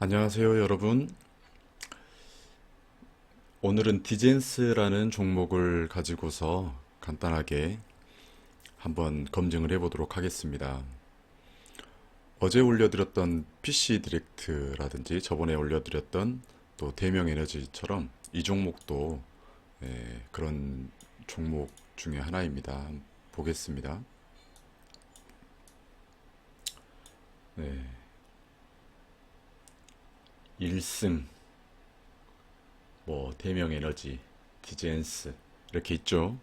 안녕하세요, 여러분. 오늘은 디젠스라는 종목을 가지고서 간단하게 한번 검증을 해 보도록 하겠습니다. 어제 올려드렸던 PC 디렉트라든지 저번에 올려드렸던 또 대명 에너지처럼 이 종목도 예, 그런 종목 중에 하나입니다. 보겠습니다. 네. 1승, 뭐 대명 에너지, 디젠스 이렇게 있죠.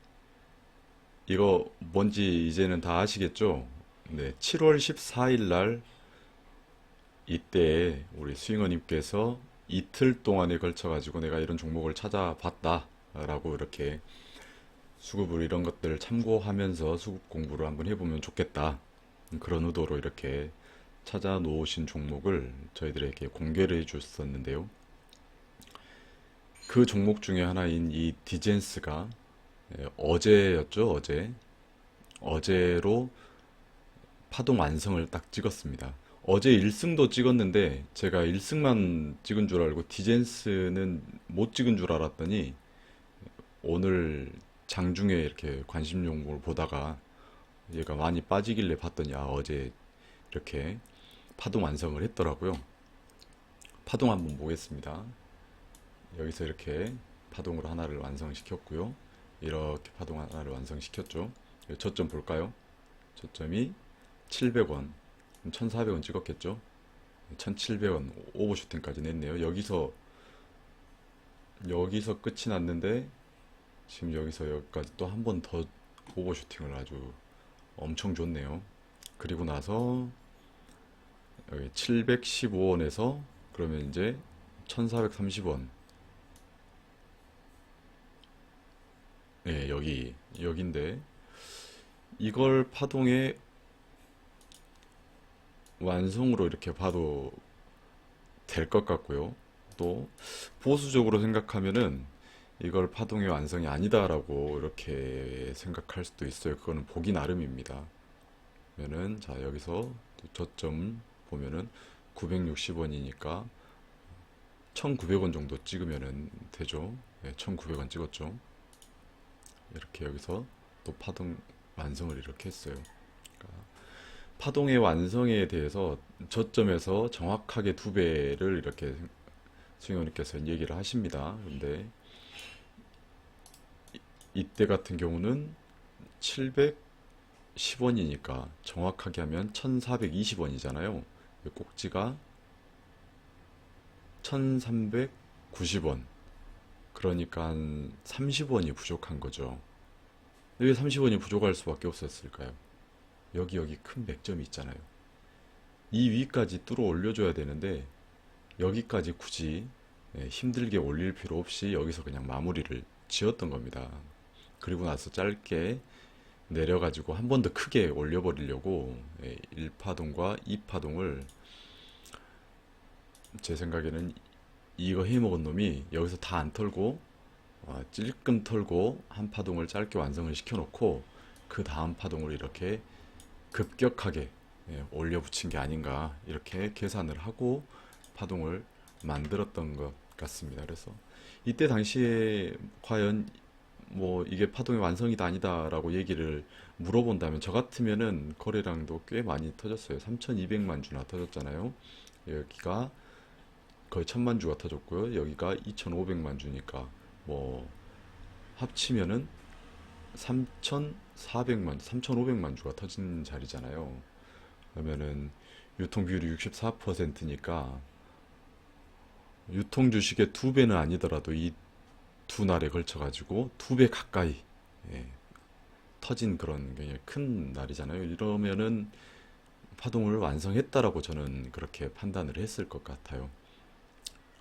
이거 뭔지 이제는 다 아시겠죠? 네, 7월 14일 날 이때 우리 수잉어님께서 이틀 동안에 걸쳐 가지고 내가 이런 종목을 찾아봤다라고 이렇게 수급을 이런 것들을 참고하면서 수급 공부를 한번 해보면 좋겠다. 그런 의도로 이렇게 찾아 놓으신 종목을 저희들에게 공개를 해줬었는데요. 그 종목 중에 하나인 이 디젠스가 예, 어제였죠, 어제. 어제로 파동 완성을 딱 찍었습니다. 어제 1승도 찍었는데 제가 1승만 찍은 줄 알고 디젠스는 못 찍은 줄 알았더니 오늘 장중에 이렇게 관심 종목을 보다가 얘가 많이 빠지길래 봤더니 아 어제 이렇게 파동 완성을 했더라고요. 파동 한번 보겠습니다. 여기서 이렇게 파동으로 하나를 완성시켰고요. 이렇게 파동 하나를 완성시켰죠. 저점 볼까요? 저점이 700원, 1,400원 찍었겠죠? 1,700원 오버슈팅까지 냈네요. 여기서 여기서 끝이 났는데 지금 여기서 여기까지 또 한 번 더 오버슈팅을 아주 엄청 줬네요. 그리고 나서 여기 715원에서 그러면 이제 1430원. 네, 여기 여긴데 이걸 파동의 완성으로 이렇게 봐도 될 것 같고요. 또 보수적으로 생각하면은 이걸 파동의 완성이 아니다라고 이렇게 생각할 수도 있어요. 그거는 보기 나름입니다. 그러면은 자 여기서 또 저점 보면은 960원이니까 1900원 정도 찍으면은 되죠. 네, 1900원 찍었죠. 이렇게 여기서 또 파동 완성을 이렇게 했어요. 그러니까 파동의 완성에 대해서 저점에서 정확하게 두 배를 이렇게 수행원님께서 얘기를 하십니다. 근데 이- 이때 같은 경우는 710원이니까 정확하게 하면 1420원이잖아요. 꼭지가 1390원. 그러니까 한 30원이 부족한 거죠. 왜 30원이 부족할 수밖에 없었을까요? 여기 여기 큰 맥점이 있잖아요. 이 위까지 뚫어 올려줘야 되는데 여기까지 굳이 예, 힘들게 올릴 필요 없이 여기서 그냥 마무리를 지었던 겁니다. 그리고 나서 짧게 내려가지고 한 번 더 크게 올려버리려고 1파동과 2파동을 제 생각에는 이거 해먹은 놈이 여기서 다 안 털고 어, 찔끔 털고 한 파동을 짧게 완성을 시켜놓고 그 다음 파동을 이렇게 급격하게 예, 올려붙인 게 아닌가 이렇게 계산을 하고 파동을 만들었던 것 같습니다. 그래서 이때 당시에 과연 뭐 이게 파동의 완성이다 아니다라고 얘기를 물어본다면 저 같으면은 거래량도 꽤 많이 터졌어요. 3,200만 주나 터졌잖아요. 여기가 거의 1,000만 주가 터졌고요. 여기가 2,500만 주니까 뭐 합치면은 3,400만, 3,500만 주가 터진 자리잖아요. 그러면은 유통 비율이 64%니까 유통 주식의 두 배는 아니더라도 이 두 날에 걸쳐 가지고 두 배 가까이 예, 터진 그런 굉장히 큰 날이잖아요. 이러면은 파동을 완성했다라고 저는 그렇게 판단을 했을 것 같아요.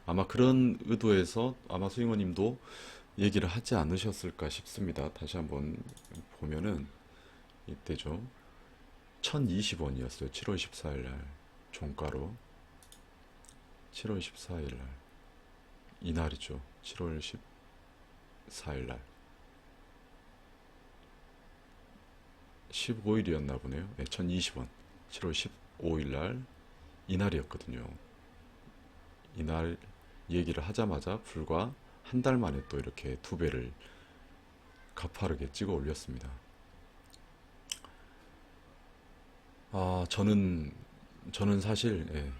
아마 그런 의도에서 아마 수잉어님도 얘기를 하지 않으셨을까 싶습니다. 다시 한번 보면은 이때죠. 1020원이었어요. 7월 14일 날 종가로 7월 14일 날 이날이죠. 7월 14일 날 15일이었나 보네요. 네, 1020원. 7월 15일 날 이날이었거든요. 이날 얘기를 하자마자 불과 한 달 만에 또 이렇게 두 배를 가파르게 찍어 올렸습니다. 아, 저는, 저는 사실, 예,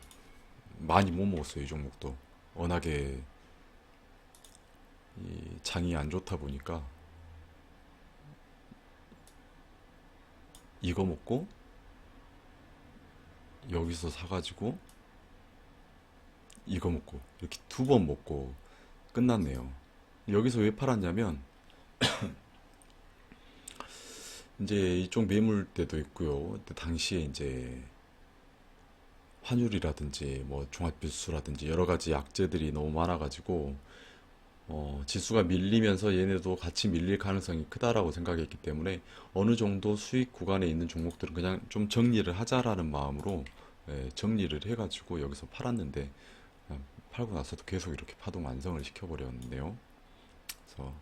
많이 못 먹었어요, 이 종목도. 워낙에 이 장이 안 좋다 보니까 이거 먹고 여기서 사가지고 이거 먹고 이렇게 두 번 먹고 끝났네요. 여기서 왜 팔았냐면 이제 이쪽 매물대도 있고요. 근데 당시에 이제 환율이라든지 뭐 종합지수라든지 여러 가지 약재들이 너무 많아가지고 어, 지수가 밀리면서 얘네도 같이 밀릴 가능성이 크다라고 생각했기 때문에 어느 정도 수익 구간에 있는 종목들은 그냥 좀 정리를 하자라는 마음으로 예, 정리를 해가지고 여기서 팔았는데 아, 팔고 나서도 계속 이렇게 파동 완성을 시켜버렸네요. 그래서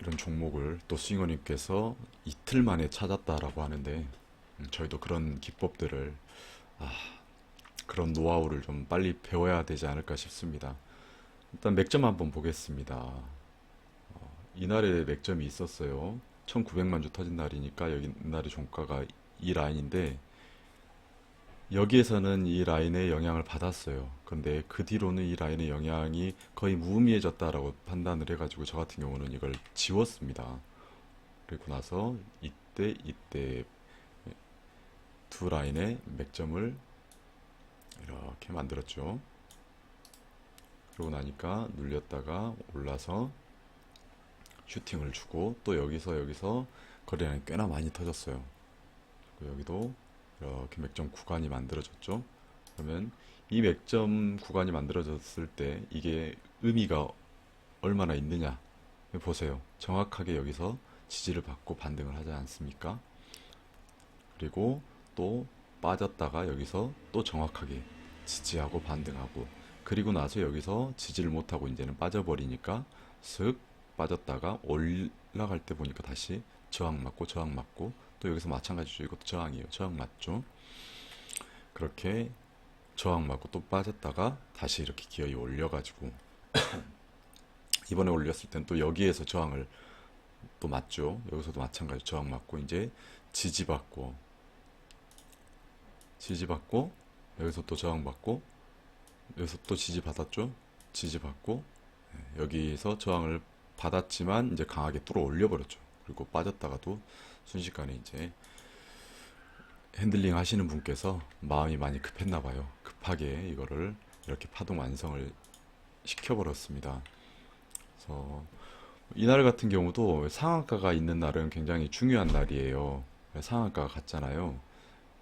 이런 종목을 또 스윙어님께서 이틀 만에 찾았다라고 하는데 음, 저희도 그런 기법들을 아, 그런 노하우를 좀 빨리 배워야 되지 않을까 싶습니다. 일단 맥점 한번 보겠습니다. 어, 이날에 맥점이 있었어요. 1900만 주 터진 날이니까 여기 이날의 종가가 이 라인인데 여기에서는 이 라인의 영향을 받았어요. 그런데 그 뒤로는 이 라인의 영향이 거의 무의미해졌다라고 판단을 해가지고 저 같은 경우는 이걸 지웠습니다. 그리고 나서 이때 이때 두 라인의 맥점을 이렇게 만들었죠. 그러고 나니까 눌렸다가 올라서 슈팅을 주고 또 여기서 여기서 거래량이 꽤나 많이 터졌어요. 그리고 여기도 이렇게 맥점 구간이 만들어졌죠. 그러면 이 맥점 구간이 만들어졌을 때 이게 의미가 얼마나 있느냐 보세요. 정확하게 여기서 지지를 받고 반등을 하지 않습니까? 그리고 또 빠졌다가 여기서 또 정확하게 지지하고 반등하고 그리고 나서 여기서 지지를 못하고 이제는 빠져버리니까 슥 빠졌다가 올라갈 때 보니까 다시 저항 맞고 저항 맞고 또 여기서 마찬가지죠. 이것도 저항이에요. 저항 맞죠. 그렇게 저항 맞고 또 빠졌다가 다시 이렇게 기어이 올려가지고 이번에 올렸을 땐 또 여기에서 저항을 또 맞죠. 여기서도 마찬가지 저항 맞고 이제 지지받고 지지받고 여기서 또 저항받고 여기서 또 지지받았죠. 지지받고 예, 여기서 저항을 받았지만 이제 강하게 뚫어 올려버렸죠. 그리고 빠졌다가도 순식간에 이제 핸들링 하시는 분께서 마음이 많이 급했나 봐요. 급하게 이거를 이렇게 파동 완성을 시켜버렸습니다. 그래서 이날 같은 경우도 상한가가 있는 날은 굉장히 중요한 날이에요. 상한가가 갔잖아요.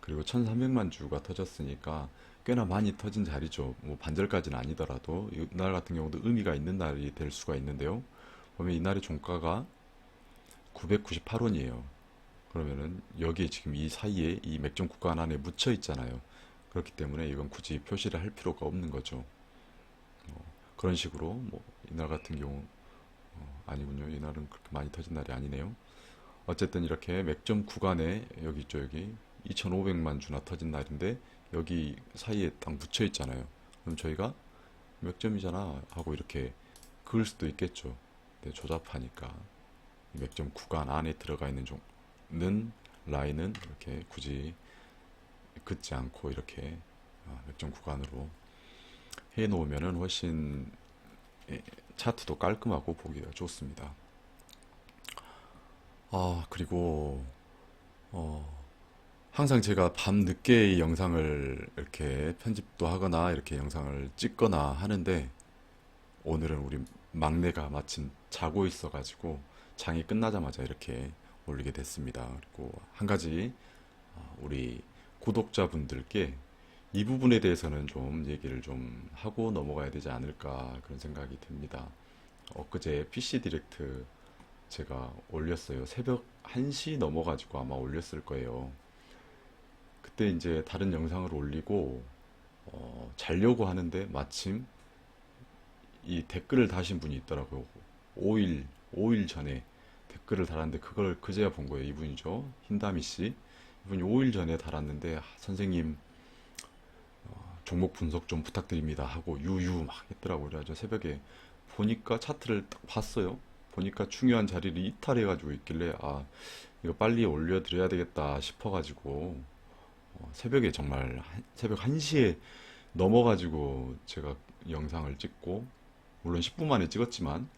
그리고 1300만 주가 터졌으니까 꽤나 많이 터진 자리죠. 뭐 반절까지는 아니더라도 이날 같은 경우도 의미가 있는 날이 될 수가 있는데요. 보면 이날의 종가가 998원이에요. 그러면은 여기에 지금 이 사이에 이 맥점 구간 안에 묻혀 있잖아요. 그렇기 때문에 이건 굳이 표시를 할 필요가 없는 거죠. 어, 그런 식으로 뭐 이날 같은 경우 어, 아니군요. 이날은 그렇게 많이 터진 날이 아니네요. 어쨌든 이렇게 맥점 구간에 여기 있죠 여기 2,500만 주나 터진 날인데 여기 사이에 딱 묻혀 있잖아요. 그럼 저희가 몇 점이잖아 하고 이렇게 그을 수도 있겠죠. 근데 조잡하니까 이 맥점 구간 안에 들어가 있는 종 는 라인은 이렇게 굳이 긋지 않고 이렇게 아, 맥점 구간으로 해 놓으면은 훨씬 예, 차트도 깔끔하고 보기가 좋습니다. 아, 그리고 어 항상 제가 밤 늦게 이 영상을 이렇게 편집도 하거나 이렇게 영상을 찍거나 하는데 오늘은 우리 막내가 마침 자고 있어가지고 장이 끝나자마자 이렇게 올리게 됐습니다. 그리고 한 가지 어, 우리 구독자분들께 이 부분에 대해서는 좀 얘기를 좀 하고 넘어가야 되지 않을까 그런 생각이 듭니다. 엊그제 PC 디렉트 제가 올렸어요. 새벽 1시 넘어가지고 아마 올렸을 거예요. 그때 이제 다른 영상을 올리고 어, 자려고 하는데 마침 이 댓글을 다신 분이 있더라고요. 5일, 5일 전에 댓글을 달았는데 그걸 그제야 본 거예요. 이분이죠. 흰다미 씨. 이분이 5일 전에 달았는데 아, 선생님 종목 분석 좀 부탁드립니다 하고 유유 막 했더라고요. 그래가지고 새벽에 보니까 차트를 딱 봤어요. 보니까 중요한 자리를 이탈해가지고 있길래 아 이거 빨리 올려드려야 되겠다 싶어가지고 어, 새벽에 정말 한- 새벽 1시에 넘어가지고 제가 영상을 찍고 물론 10분 만에 찍었지만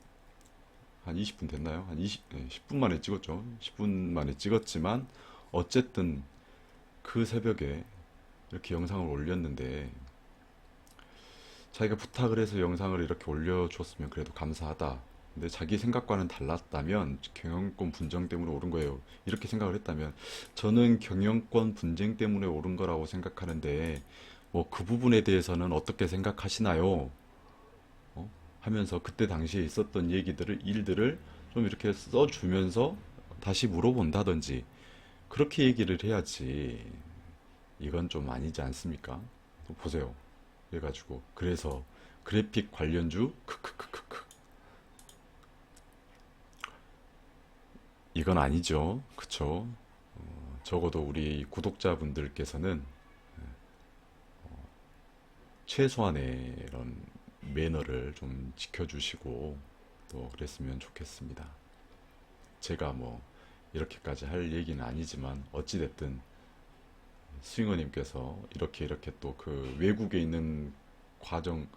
한 20분 됐나요? 한 20, 네, 10분 만에 찍었죠. 10분 만에 찍었지만 어쨌든 그 새벽에 이렇게 영상을 올렸는데 자기가 부탁을 해서 영상을 이렇게 올려줬으면 그래도 감사하다. 근데 자기 생각과는 달랐다면 경영권 분쟁 때문에 오른 거예요. 이렇게 생각을 했다면 저는 경영권 분쟁 때문에 오른 거라고 생각하는데 뭐 그 부분에 대해서는 어떻게 생각하시나요? 어? 하면서 그때 당시에 있었던 얘기들을 일들을 좀 이렇게 써주면서 다시 물어본다든지 그렇게 얘기를 해야지 이건 좀 아니지 않습니까? 또 보세요. 그래가지고 그래서 그래픽 관련주 크크크크크 이건 아니죠. 그쵸? 어, 적어도 우리 구독자분들께서는 최소한의 이런 매너를 좀 지켜주시고 또 그랬으면 좋겠습니다. 제가 뭐 이렇게까지 할 얘기는 아니지만 어찌됐든 스윙어님께서 이렇게 이렇게 또 그 외국에 있는 과정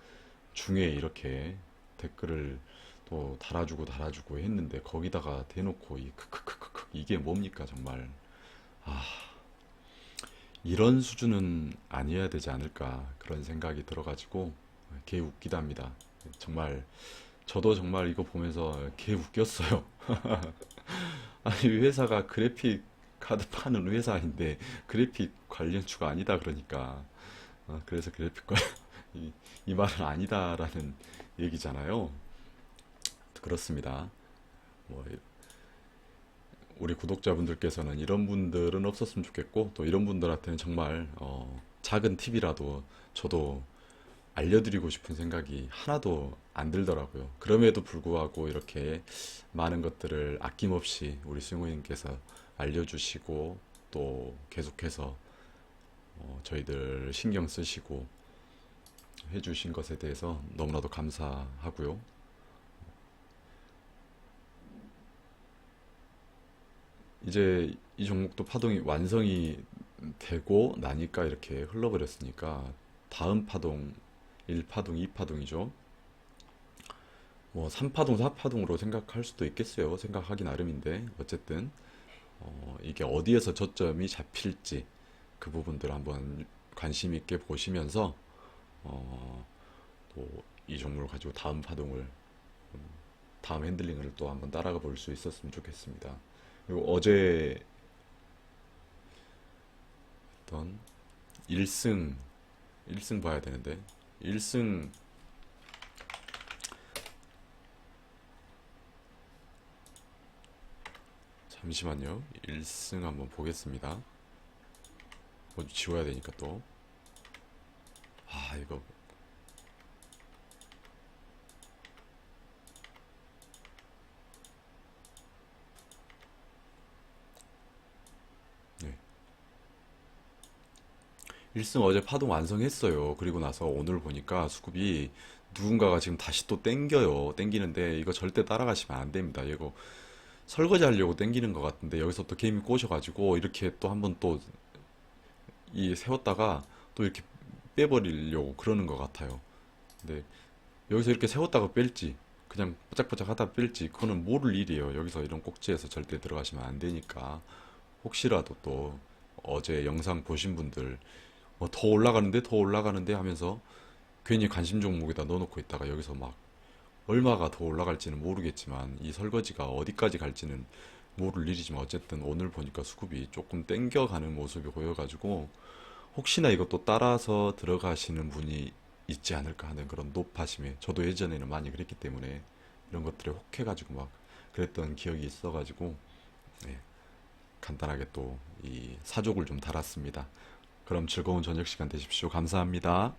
중에 이렇게 댓글을 또 달아주고 달아주고 했는데 거기다가 대놓고 이 크크크크크 이게 뭡니까 정말 아 이런 수준은 아니어야 되지 않을까 그런 생각이 들어가지고 개 웃기답니다 정말 저도 정말 이거 보면서 개 웃겼어요 아니 회사가 그래픽 카드 파는 회사인데 그래픽 관련주가 아니다 그러니까 어, 그래서 그래픽 관 이, 이 말은 아니다라는 얘기잖아요. 그렇습니다. 뭐 이- 우리 구독자분들께서는 이런 분들은 없었으면 좋겠고 또 이런 분들한테는 정말 어, 작은 팁이라도 저도 알려드리고 싶은 생각이 하나도 안 들더라고요. 그럼에도 불구하고 이렇게 많은 것들을 아낌없이 우리 승우님께서 알려주시고 또 계속해서 어, 저희들 신경 쓰시고 해주신 것에 대해서 너무나도 감사하고요. 이제 이 종목도 파동이 완성이 되고 나니까 이렇게 흘러버렸으니까 다음 파동 1파동, 2파동이죠. 뭐 3파동, 4파동으로 생각할 수도 있겠어요. 생각하기 나름인데 어쨌든 어, 이게 어디에서 저점이 잡힐지 그 부분들 한번 관심 있게 보시면서 어, 또 이 종목을 가지고 다음 파동을 음, 다음 핸들링을 또 한번 따라가 볼 수 있었으면 좋겠습니다. 그리고 어제 했던 1승 1승 봐야 되는데 1승 잠시만요. 1승 한번 보겠습니다. 뭐 지워야 되니까 또. 아, 이거. 네. 1승 어제 파동 완성했어요. 그리고 나서 오늘 보니까 수급이 누군가가 지금 다시 또 땡겨요. 땡기는데 이거 절대 따라가시면 안 됩니다. 이거 설거지 하려고 땡기는 것 같은데 여기서 또 개미 꼬셔가지고 이렇게 또 한번 또 이 세웠다가 또 이렇게 빼버리려고 그러는 것 같아요. 근데 여기서 이렇게 세웠다가 뺄지 그냥 바짝바짝 하다 뺄지 그거는 모를 일이에요. 여기서 이런 꼭지에서 절대 들어가시면 안 되니까 혹시라도 또 어제 영상 보신 분들 뭐 더 올라가는데 더 올라가는데 하면서 괜히 관심 종목에다 넣어놓고 있다가 여기서 막 얼마가 더 올라갈지는 모르겠지만 이 설거지가 어디까지 갈지는 모를 일이지만 어쨌든 오늘 보니까 수급이 조금 땡겨가는 모습이 보여가지고 혹시나 이것도 따라서 들어가시는 분이 있지 않을까 하는 그런 높아심에 저도 예전에는 많이 그랬기 때문에 이런 것들에 혹해가지고 막 그랬던 기억이 있어가지고 네, 간단하게 또 이 사족을 좀 달았습니다. 그럼 즐거운 저녁 시간 되십시오. 감사합니다.